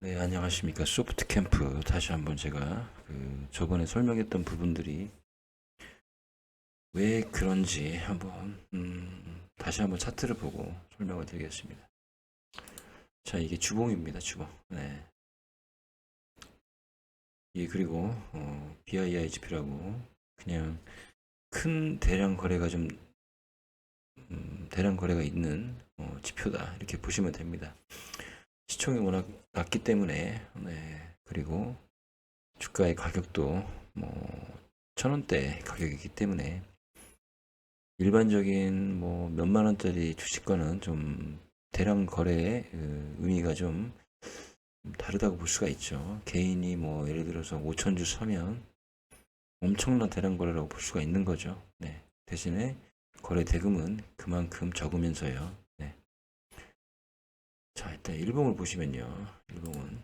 네, 안녕하십니까. 소프트 캠프. 다시 한번 제가 그 저번에 설명했던 부분들이 왜 그런지 한번 음, 다시 한번 차트를 보고 설명을 드리겠습니다. 자, 이게 주봉입니다. 주봉. 네. 이 그리고 어, BIIGP라고 그냥 큰 대량 거래가 좀 음, 대량 거래가 있는 어, 지표다 이렇게 보시면 됩니다. 시총이 워낙 낮기 때문에 네 그리고 주가의 가격도 뭐 천원대 가격이기 때문에 일반적인 뭐 몇만 원짜리 주식과는 좀 대량 거래의 그 의미가 좀 다르다고 볼 수가 있죠. 개인이 뭐 예를 들어서 5천 주 사면 엄청난 대량 거래라고 볼 수가 있는 거죠. 네. 대신에 거래 대금은 그만큼 적으면서요. 네. 자, 일단 일봉을 보시면요. 일봉은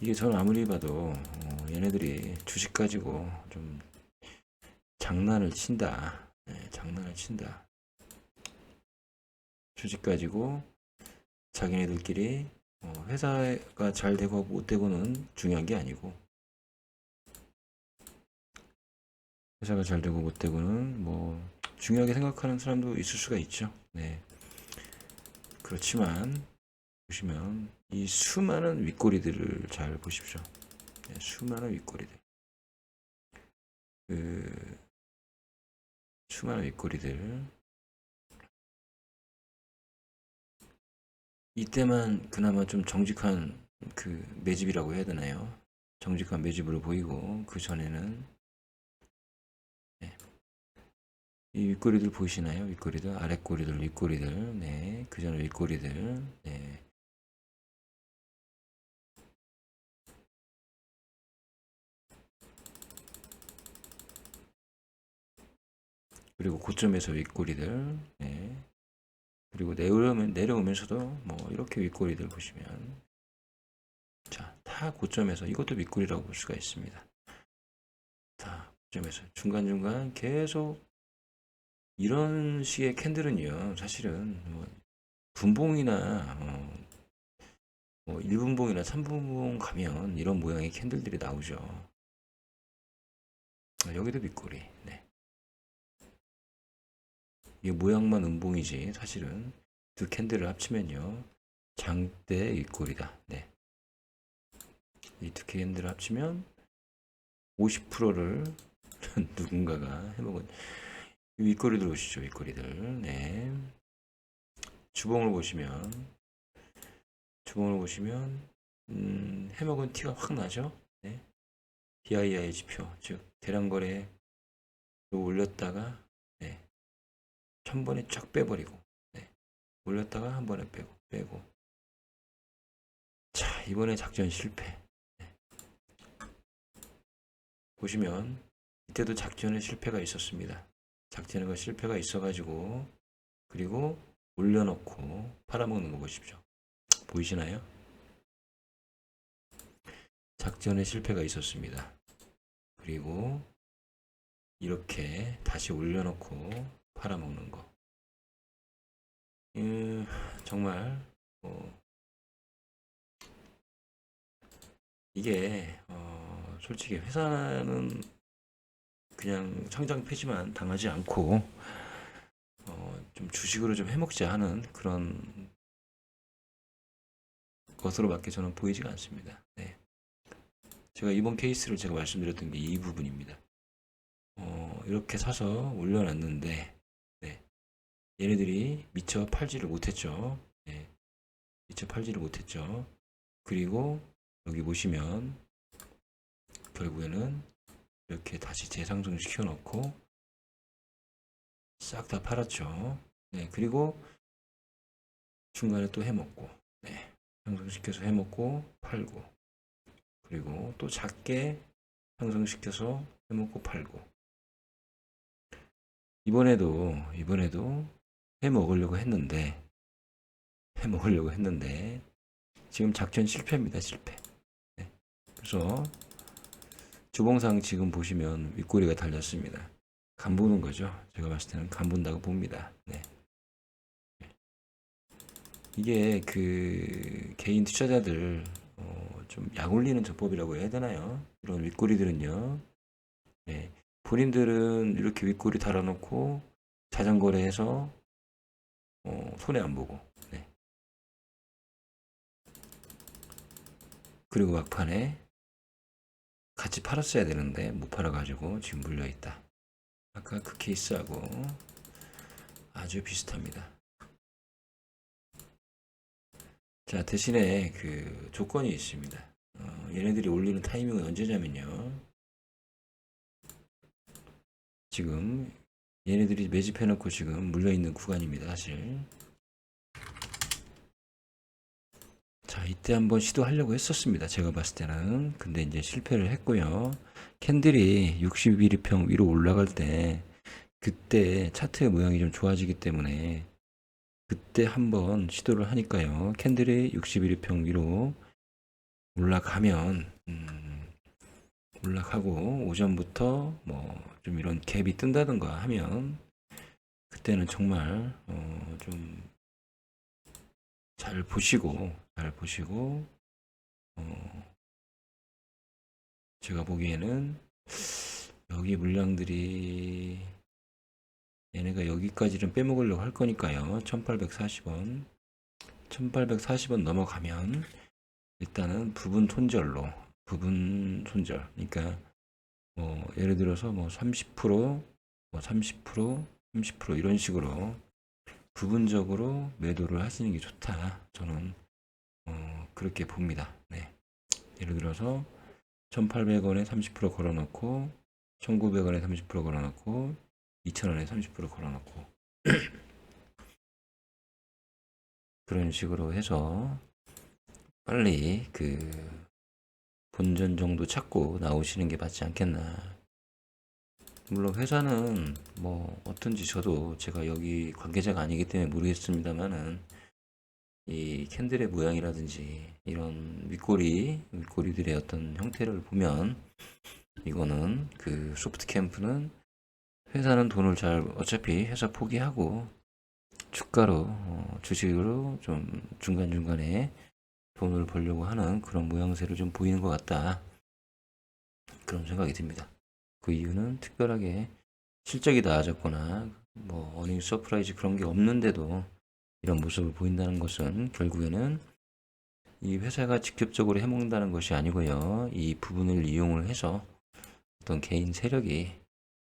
이게 저는 아무리 봐도 어, 얘네들이 주식 가지고 좀 장난을 친다. 네, 장난을 친다. 주식 가지고 자기네들끼리 어, 회사가 잘 되고 못 되고는 중요한 게 아니고 회사가 잘 되고 못 되고는 뭐 중요하게 생각하는 사람도 있을 수가 있죠. 네. 그렇지만 보시면 이 수많은 윗꼬리들을 잘 보십시오. 네, 수많은 윗꼬리들. 그 수많은 윗꼬리들. 이때만 그나마 좀 정직한 그 매집이라고 해야 되나요? 정직한 매집으로 보이고 그 전에는 네. 이 윗꼬리들 보이시나요? 윗꼬리들, 아랫꼬리들, 윗꼬리들, 네, 그 전에 윗꼬리들, 네. 그리고 고점에서 윗꼬리들, 네. 그리고 내려오면, 내려오면서도 뭐 이렇게 윗꼬리들 보시면 자, 타 고점에서 이것도 윗꼬리라고 볼 수가 있습니다. 타 고점에서 중간중간 계속 이런 식의 캔들은요, 사실은 뭐 분봉이나 어, 뭐 1분봉이나 3분봉 가면 이런 모양의 캔들들이 나오죠. 아, 여기도 밑꼬리. 네. 이게 모양만 음봉이지 사실은 두 캔들을 합치면요 장대 윗꼬리다. 네. 이 두 캔들을 합치면 50%를 누군가가 해먹은 윗꼬리들 보시죠, 윗꼬리들. 네. 주봉을 보시면, 주봉을 보시면, 음, 해먹은 티가 확 나죠? 네. BII 지표, 즉, 대량거래로 올렸다가, 네. 한 번에 쫙 빼버리고, 네. 올렸다가 한 번에 빼고, 빼고. 자, 이번에 작전 실패. 네. 보시면, 이때도 작전에 실패가 있었습니다. 작전에 그 실패가 있어가지고 그리고 올려놓고 팔아먹는 거 보십시오. 보이시나요? 작전에 실패가 있었습니다. 그리고 이렇게 다시 올려놓고 팔아먹는 거. 음, 정말 어, 이게 어, 솔직히 회사는 그냥 청장 폐지만 당하지 않고 어, 좀 주식으로 좀 해먹자 하는 그런 것으로밖에 저는 보이지가 않습니다. 네. 제가 이번 케이스를 제가 말씀드렸던 게 이 부분입니다. 어, 이렇게 사서 올려놨는데 네. 얘네들이 미처 팔지를 못했죠. 네. 미처 팔지를 못했죠. 그리고 여기 보시면 결국에는 이렇게 다시 재상승 시켜 놓고 싹 다 팔았죠. 네, 그리고 중간에 또 해먹고, 네, 상승시켜서 해먹고 팔고, 그리고 또 작게 상승시켜서 해먹고 팔고. 이번에도 이번에도 해 먹으려고 했는데 해 먹으려고 했는데 지금 작전 실패입니다, 실패. 네, 그래서 주봉상 지금 보시면 윗꼬리가 달렸습니다. 간 보는 거죠. 제가 봤을 때는 간 본다고 봅니다. 네. 이게 그 개인 투자자들 어, 좀 약 올리는 전법이라고 해야 되나요? 이런 윗꼬리들은요. 네, 본인들은 이렇게 윗꼬리 달아놓고 자전거래해서 어, 손해 안 보고. 네. 그리고 막판에 같이 팔았어야 되는데 못 팔아가지고 지금 물려 있다. 아까 그 케이스하고 아주 비슷합니다. 자, 대신에 그 조건이 있습니다. 어, 얘네들이 올리는 타이밍은 언제냐면요. 지금 얘네들이 매집해놓고 지금 물려있는 구간입니다, 사실. 자, 이때 한번 시도하려고 했었습니다. 제가 봤을 때는. 근데 이제 실패를 했고요. 캔들이 61일평 위로 올라갈 때 그때 차트의 모양이 좀 좋아지기 때문에 그때 한번 시도를 하니까요. 캔들이 61일평 위로 올라가면 음, 올라가고 오전부터 뭐 좀 이런 갭이 뜬다든가 하면 그때는 정말 어, 좀잘 보시고 잘 보시고 어, 제가 보기에는 여기 물량들이 얘네가 여기까지는 빼먹으려고 할 거니까요. 1840원 1840원 넘어가면 일단은 부분 손절로 부분 손절 그러니까 뭐 예를 들어서 뭐 30%, 뭐 30%, 30% 이런 식으로 부분적으로 매도를 하시는 게 좋다. 저는 어, 그렇게 봅니다. 네. 예를 들어서 1,800원에 30% 걸어놓고 1,900원에 30% 걸어놓고 2,000원에 30% 걸어놓고 그런 식으로 해서 빨리 그 본전 정도 찾고 나오시는 게 맞지 않겠나. 물론 회사는 뭐 어떤지 저도 제가 여기 관계자가 아니기 때문에 모르겠습니다만은 이 캔들의 모양이라든지 이런 윗꼬리 윗꼬리들의 어떤 형태를 보면 이거는 그 소프트 캠프는 회사는 돈을 잘 어차피 회사 포기하고 주가로 어, 주식으로 좀 중간중간에 돈을 벌려고 하는 그런 모양새를 좀 보이는 것 같다. 그런 생각이 듭니다. 그 이유는 특별하게 실적이 나아졌거나 뭐 어닝 서프라이즈 그런 게 없는데도 이런 모습을 보인다는 것은 결국에는 이 회사가 직접적으로 해먹는다는 것이 아니고요. 이 부분을 이용을 해서 어떤 개인 세력이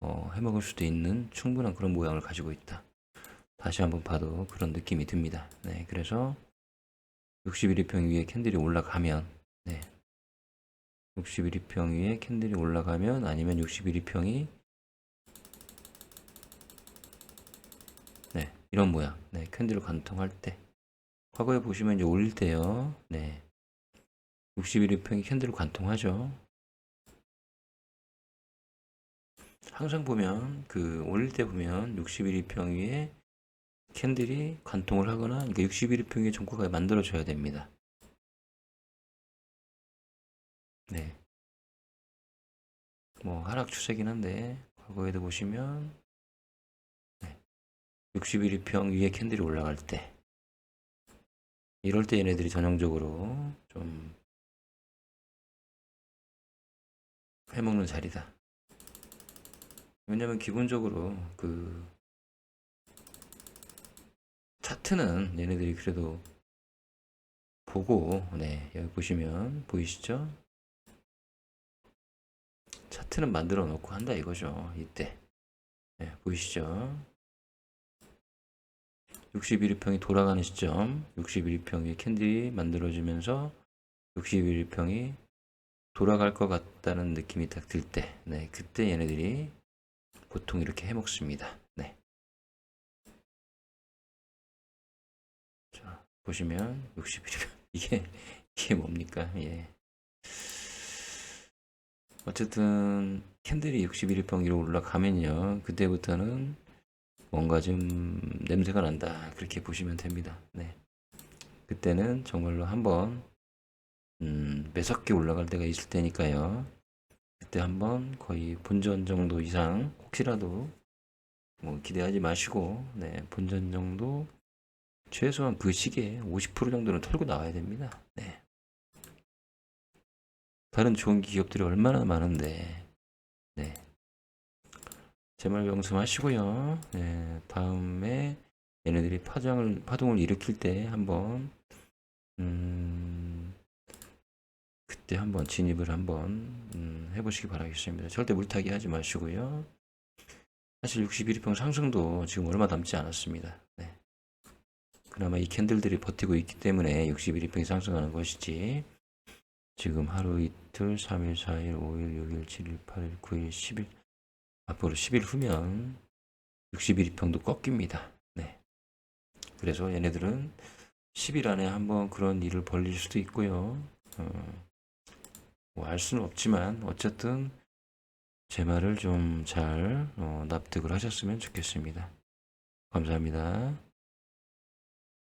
어, 해먹을 수도 있는 충분한 그런 모양을 가지고 있다. 다시 한번 봐도 그런 느낌이 듭니다. 네, 그래서 61일평 위에 캔들이 올라가면 네. 61일평 위에 캔들이 올라가면 아니면 61일평이 네, 이런 모양. 네, 캔들을 관통할 때 과거에 보시면 이제 올릴 때요. 네. 61일평이 캔들을 관통하죠. 항상 보면 그 올릴 때 보면 61일평 위에 캔들이 관통을 하거나 그러니까 61일평의 종가가 만들어져야 됩니다. 네. 뭐 하락 추세긴 한데 과거에도 보시면 네. 61일평 위에 캔들이 올라갈 때 이럴 때 얘네들이 전형적으로 좀 해먹는 자리다. 왜냐면 기본적으로 그 차트는 얘네들이 그래도 보고 네 여기 보시면 보이시죠? 차트는 만들어 놓고 한다 이거죠 이때 네, 보이시죠? 61일평이 돌아가는 시점 61일평의 캔들이 만들어지면서 61일평이 돌아갈 것 같다는 느낌이 딱 들 때, 네, 그때 얘네들이 보통 이렇게 해먹습니다. 네. 보시면 61일 이게 이게 뭡니까? 예. 어쨌든 캔들이 61일평 위로 올라가면요. 그때부터는 뭔가 좀 냄새가 난다. 그렇게 보시면 됩니다. 네. 그때는 정말로 한번 음, 매섭게 올라갈 때가 있을 테니까요. 그때 한번 거의 본전 정도 이상 혹시라도 뭐 기대하지 마시고 네, 본전 정도 최소한 그 시기에 50% 정도는 털고 나와야 됩니다. 네. 다른 좋은 기업들이 얼마나 많은데, 네. 제말 명심하시고요. 네, 다음에 얘네들이 파장을, 파동을 일으킬 때 한번, 음, 그때 한번 진입을 한번, 음, 해보시기 바라겠습니다. 절대 물타기 하지 마시고요. 사실 61일평 상승도 지금 얼마 남지 않았습니다. 네. 그나마 이 캔들들이 버티고 있기 때문에 61일평이 상승하는 것이지, 지금 하루 이틀, 3일, 4일, 5일, 6일, 7일, 8일, 9일, 10일, 앞으로 10일 후면 61평도 꺾입니다. 네. 그래서 얘네들은 10일 안에 한번 그런 일을 벌릴 수도 있고요. 어, 뭐알 수는 없지만 어쨌든 제 말을 좀잘 납득을 하셨으면 좋겠습니다. 감사합니다.